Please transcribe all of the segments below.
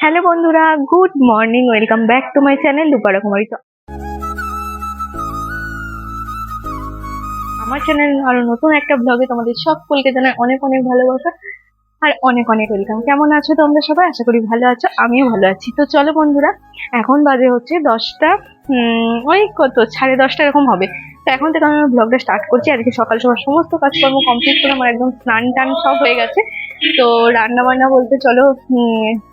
Hello বন্ধুরা, good morning, welcome back to my channel রূপারা কুমারী আমার চ্যানেল আরও নতুন একটা ব্লগে তোমাদের সকলকে জানাই অনেক অনেক ভালোবাসা আর অনেক অনেক ওয়েলকাম। কেমন আছো তোমরা সবাই? আশা করি ভালো আছো, আমিও ভালো আছি। তো চলো বন্ধুরা, এখন বাজে হচ্ছে দশটা ওই কত? সাড়ে দশটা এরকম হবে। তো এখন থেকে আমি ব্লগটা স্টার্ট করছি। আজকে সকাল সকাল সমস্ত কাজকর্ম কমপ্লিট করে আমার একদম স্নান টান সব হয়ে গেছে। তো রান্না বান্না বলতে চলো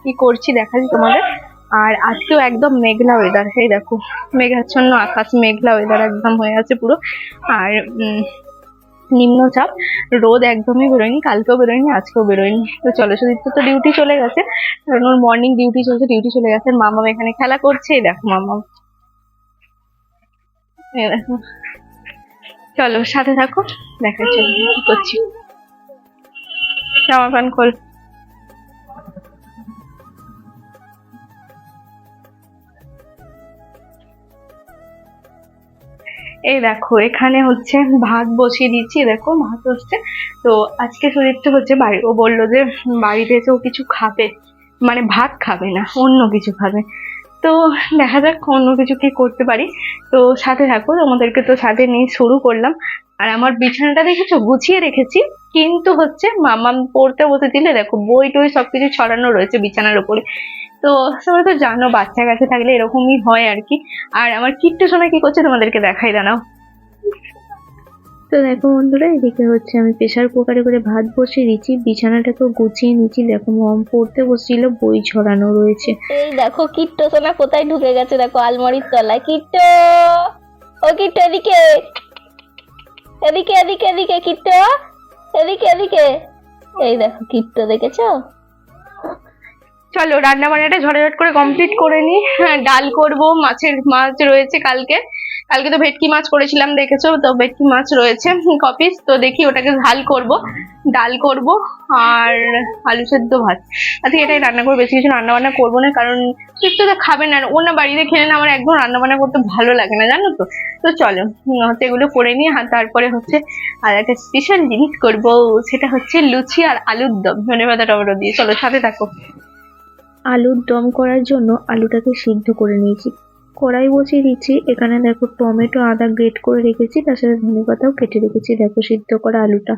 কি করছি দেখাই তোমাদের। আর আজকেও একদম মেঘলা ওয়েদার এই দেখো। মেঘাচ্ছন্ন আকাশ, মেঘলা ওয়েদার একদম হয়ে আছে পুরো। আর নিম্নচাপ, রোদ একদমই বেরোয়নি, কালকেও বেরোয়নি, আজকেও বেরোয়নি। তো চলো, সুদীপ্ত তো ডিউটি চলে গেছে। কারণ ওর মর্নিং ডিউটি চলছে ডিউটি চলে গেছে। মামাম এখানে খেলা করছে দেখো মামাম। চলো, সাথে থাকো দেখা চলো কি করছি। জামা প্যান্ট খোল। এই দেখো, এখানে হচ্ছে ভাত বসিয়ে দিচ্ছি দেখো, ভাত হচ্ছে তো আজকে সুদীপ্ত হচ্ছে বাড়ি। ও বলল যে, বাড়িতে এসে ও কিছু খাবে। মানে ভাত খাবে না, অন্য কিছু খাবে। তো দেখা যাক অন্য কিছু কি করতে পারি। তো সাথে থাকো, তোমাদেরকে তো সাথে নিয়ে শুরু করলাম। আর আমার বিছানাটা দেখেছ? গুছিয়ে রেখেছি। কিন্তু হচ্ছে মামা পড়তে বসে দিলে দেখো, বই টই সবকিছু ছড়ানো রয়েছে বিছানার উপরে। তো তোমরা তো জানো, বাচ্চা কাছে থাকলে এরকমই হয় আর কি। আর আমার কিট্টু সোনা কি করছে, তোমাদেরকে দেখাই, দাঁড়াও। তো দেখো বন্ধুরা এদিকে হচ্ছে আমি প্রেশার কুকারে করে ভাত বসিয়ে দিচ্ছি। বিছানাটাকেও গুছিয়ে নিচ্ছি। দেখো মম পড়তে বসছিল বই ছড়ানো রয়েছে। এই দেখো কিট্টো সোনা কোথায় ঢুকে গেছে দেখো আলমারির তলায়। কিট্টো! ও কিট্টো এদিকে! এদিকে এদিকে এদিকে কিট্টো! এদিকে এদিকে! এই দেখো কিট্টো দেখেছ? চলো রান্না বান্নাটা ঝটাঝট করে কমপ্লিট করে নি। হ্যাঁ ডাল করব মাছের মাছ রয়েছে কালকে। কালকে তো ভেটকি মাছ করেছিলাম, দেখেছ? তো ভেটকি মাছ রয়েছে কপিস তো দেখি ওটাকে ঝাল করব, ডাল করব আর আলু সেদ্ধ ভাত। আজকে এটাই রান্না করব, বেশি কিছু রান্না বান্না করব না, কারণ ঠিক তো খাবে না ওর না বাড়িতে খেলে না, আমার একদম রান্না বান্না করতে ভালো লাগে না, জানো তো? তো চলো হচ্ছে এগুলো করে নিয়ে, আর তারপরে হচ্ছে আর একটা স্পেশাল জিনিস করব, সেটা হচ্ছে লুচি আর আলুর দম, ধনে পাতা, টমেটো দিয়ে। চলো, সাথে থাকো। আলুর দম করার জন্য আলুটাকে সিদ্ধ করে নিয়েছি। কড়াই বসিয়ে দিচ্ছি। এখানে দেখো টমেটো আদা গ্রেট করে রেখেছি, তার সাথে ধনে পাতাও কেটে রেখেছি। দেখো সিদ্ধ করা আলুটা।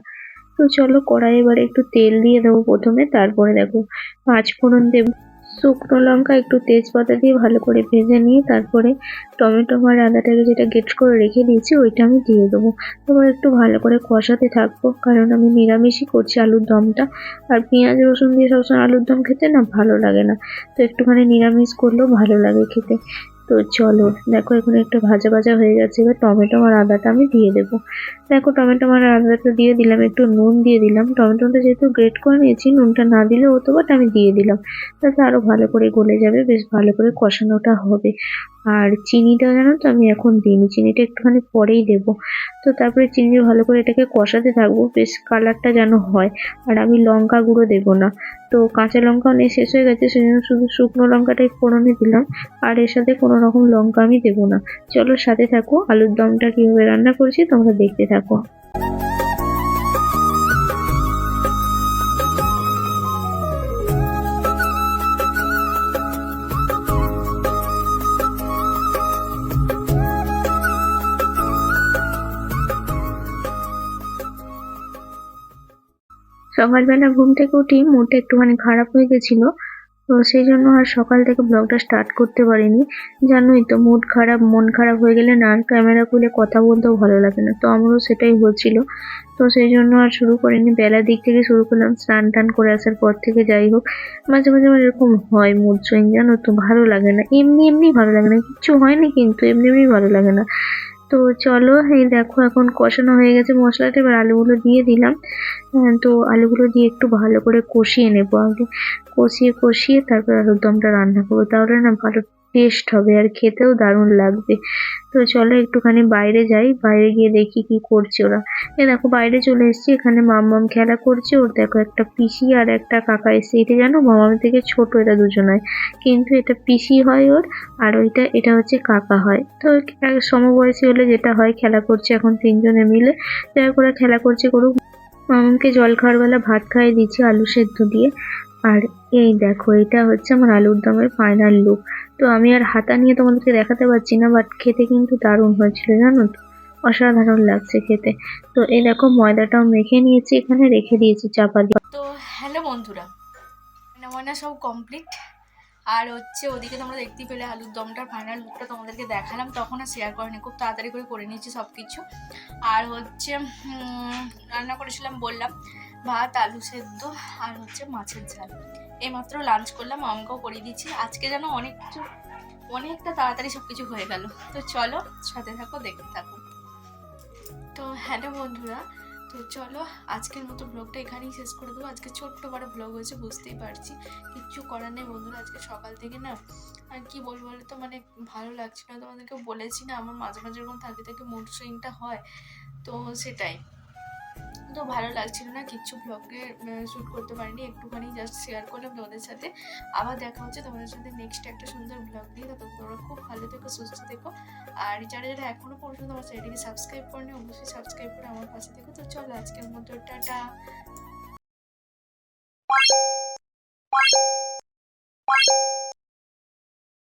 তো চলো কড়াই এবারে একটু তেল দিয়ে দেবো প্রথমে, তারপরে দেখো পাঁচ ফোড়ন দেবো। শুকনো লঙ্কা, একটু তেজপাতা দিয়ে ভালো করে ভেজে নিয়ে তারপরে টমেটো আর আদাটাকে যেটা গেট করে রেখে দিয়েছি, ওইটা আমি দিয়ে দেবো। তারপর একটু ভালো করে কষাতে থাকব কারণ আমি নিরামিষই করছি আলুর দমটা। আর পেঁয়াজ, রসুন দিয়ে সবসময় আলুর দম খেতে না ভালো লাগে না। তো একটুখানি নিরামিষ করলেও ভালো লাগে খেতে। তো চলো, দেখো এখন একটু ভাজা ভাজা হয়ে গেছে, এবার টমেটো আর আদাটা আমি দিয়ে দেবো। দেখো টমেটো আর আদাটা দিয়ে দিলাম, একটু নুন দিয়ে দিলাম। টমেটোটা যেহেতু গ্রেট করে নিয়েছি, নুনটা না দিলে হতো বাট আমি দিয়ে দিলাম। তাতে আরও ভালো করে গলে যাবে, বেশ ভালো করে কষানোটা হবে। আর চিনিটা জানো তো, আমি এখন দিইনি। চিনিটা একটুখানি পরেই দেবো। তো তারপরে চিনি ভালো করে এটাকে কষাতে থাকব, বেশ কালারটা যেন হয়। আর আমি লঙ্কা গুঁড়ো দেবো না। তো কাঁচা লঙ্কা অনেক শেষ হয়ে গেছে, সেজন্য শুধু শুকনো লঙ্কাটাই ফোড়নে দিলাম। আর এর সাথে কোনো রকম লঙ্কা আমি দেবো না। চলো সাথে থাকো, আলুর দমটা কীভাবে রান্না করছি তোমরা দেখতে থাকো। সকালবেলা ঘুম থেকে উঠি মুডটা একটুখানি খারাপ হয়ে গেছিল। তো সেই জন্য আর সকাল থেকে ব্লগটা স্টার্ট করতে পারিনি। জানোই তো মুড খারাপ, মন খারাপ হয়ে গেলে না আর ক্যামেরা খুলে কথা বলতেও ভালো লাগে না। তো আমারও সেটাই হচ্ছিল। তো সেই জন্য আর শুরু করিনি। বেলার দিক থেকে শুরু করলাম স্নান টান করে আসার পর থেকে যাই হোক। মাঝে মাঝে আমার এরকম হয় মুড সুইং জানো তো, ভালো লাগে না। এমনি এমনি ভালো লাগে না। কিচ্ছু হয়নি কিন্তু এমনি এমনি ভালো লাগে না। তো চলো, এই দেখো, এখন কষানো হয়ে গেছে মশলাটা। এবার আলুগুলো দিয়ে দিলাম। তো আলুগুলো দিয়ে একটু ভালো করে কষিয়ে নেব আগে। কষিয়ে কষিয়ে তারপর আলুর দমটা রান্না করব। তাহলে না ভালো টেস্ট হবে আর খেতেও দারুণ লাগবে। তো চলো একটুখানি বাইরে যাই, বাইরে গিয়ে দেখি কি করছে ওরা। এ দেখো বাইরে চলে এসেছি, এখানে মাম্মাম খেলা করছে। ওর দেখো একটা পিসি আর একটা কাকা এসছে। এটা জানো মামাম থেকে ছোট এরা দুজনায় কিন্তু এটা পিসি হয় ওর আর ওইটা, এটা হচ্ছে কাকা হয়। তো সমবয়সী হলে যেটা হয়, খেলা করছে এখন তিনজনে মিলে। যাই ওরা খেলা করছে করুক। মামামকে জল খাওয়ার বেলা ভাত খাইয়ে দিচ্ছি আলু সেদ্ধ দিয়ে। আর এই দেখো, এটা হচ্ছে আমার আলুর দমের ফাইনাল লুক তো আমি আর হাতা নিয়ে তোমাদেরকে দেখাতে পারছি না বাট খেতে কিন্তু দারুণ হয়েছিল, জানো তো? অসাধারণ লাগছে খেতে। তো এই দেখো, ময়দাটাও মেখে নিয়েছি, এখানে রেখে দিয়েছি চাপা দিয়ে। তো হ্যালো বন্ধুরা সব কমপ্লিট আর হচ্ছে ওদিকে তোমরা দেখতেই পেলে আলুর দমটার ফাইনাল লুকটা তোমাদেরকে দেখালাম, তখন আর শেয়ার করিনি, খুব তাড়াতাড়ি করে করে নিয়েছি সব কিছু আর হচ্ছে রান্না করেছিলাম বললাম, ভাত, আলু সেদ্ধ আর হচ্ছে মাছের ঝাল। এইমাত্র লাঞ্চ করলাম আমাকেও করিয়ে দিচ্ছি আজকে যেন অনেক কিছু অনেকটা তাড়াতাড়ি সব কিছু হয়ে গেল। তো চলো সাথে থাকো, দেখতে থাকো। তো হ্যালো বন্ধুরা তো চলো, আজকের মতো ব্লগটা এখানেই শেষ করে দেবো। আজকে ছোট্ট বড় ব্লগ হয়েছে, বুঝতেই পারছি। কিচ্ছু করার নেই বন্ধুরা, আজকে সকাল থেকে না, আর কি বলব বলে তো মানে ভালো লাগছে না তোমাদেরকে বলেছি না, আমার মাঝে মাঝে এরকম থাকে থাকে মুড সুইংটা হয়। তো সেটাই। ভালো লাগছিল না কিছু ব্লগে শ্যুট করতে পারিনি, একটুখানি জাস্ট শেয়ার করলাম তোমাদের সাথে। আবার দেখা হচ্ছে তোমাদের সাথে নেক্সট একটা সুন্দর ব্লগ নিয়ে। তো তোমরা খুব ভালো থেকো, সুস্থ থেকো। আর যারা যারা এখনও পর্যন্ত আমার চ্যানেলটিকে সাবস্ক্রাইব করেনি, অবশ্যই সাবস্ক্রাইব করে আমার পাশে থেকো। তো চলো আজকের মতো, টাটা।